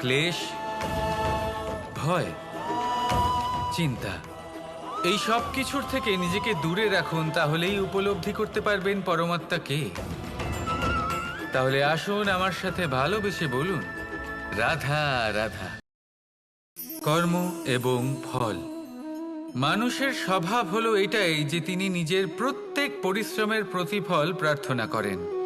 ক্লেশ, ভয়, চিন্তা, এই সব কিছুর থেকে নিজেকে দূরে রাখুন, তাহলেই উপলব্ধি করতে পারবেন পরমাত্মা পরমাত্মাকে তাহলে আসুন আমার সাথে ভালোবেসে বলুন, রাধা রাধা। কর্ম এবং ফল। মানুষের স্বভাব হলো এটাই যে তিনি নিজের প্রত্যেক পরিশ্রমের প্রতিফল প্রার্থনা করেন।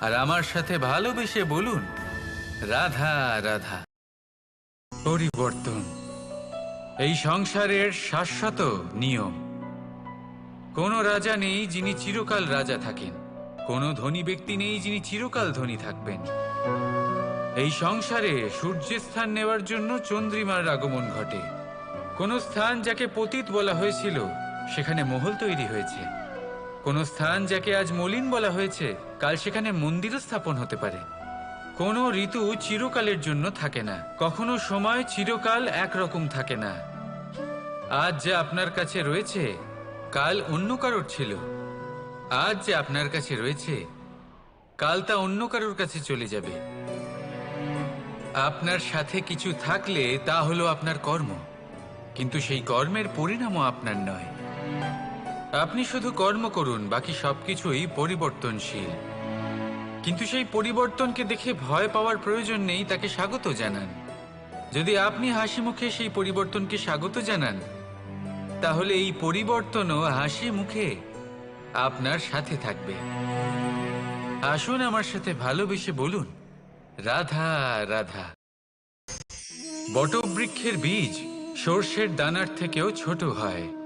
আর আমার সাথে ভালোবেসে বলুন, রাধা রাধা। পরিবর্তন। এই সংসারের শাশ্বত নিয়ম। কোনো রাজা নেই যিনি চিরকাল রাজা থাকেন। কোনো ধনী ব্যক্তি নেই যিনি চিরকাল ধনী থাকবেন। এই সংসারে সূর্যের স্থান নেওয়ার জন্য চন্দ্রিমার আগমন ঘটে। কোন স্থান যাকে পতিত বলা হয়েছিল, সেখানে মহল তৈরি হয়েছে। কোন স্থান যাকে আজ মলিন বলা হয়েছে, কাল সেখানে মন্দিরও স্থাপন হতে পারে। কোনো ঋতু চিরকালের জন্য থাকে না। কখনো সময় চিরকাল একরকম থাকে না। আজ যে আপনার কাছে রয়েছে, কাল অন্য কারোর ছিল। আজ যে আপনার কাছে রয়েছে, কাল তা অন্য কারোর কাছে চলে যাবে। আপনার সাথে কিছু থাকলে তা হলো আপনার কর্ম। কিন্তু সেই কর্মের পরিণামও আপনার নয়। আপনি শুধু কর্ম করুন, বাকি সবকিছুই পরিবর্তনশীল। কিন্তু সেই পরিবর্তনকে দেখে ভয় পাওয়ার প্রয়োজন নেই, তাকে স্বাগত জানান। যদি আপনি হাসি মুখে সেই পরিবর্তনকে স্বাগত জানান, তাহলে এই পরিবর্তনও হাসি মুখে আপনার সাথে থাকবে। আসুন আমার সাথে ভালোবেসে বলুন, রাধা রাধা। বটবৃক্ষের বীজ সর্ষের দানার থেকেও ছোট হয়।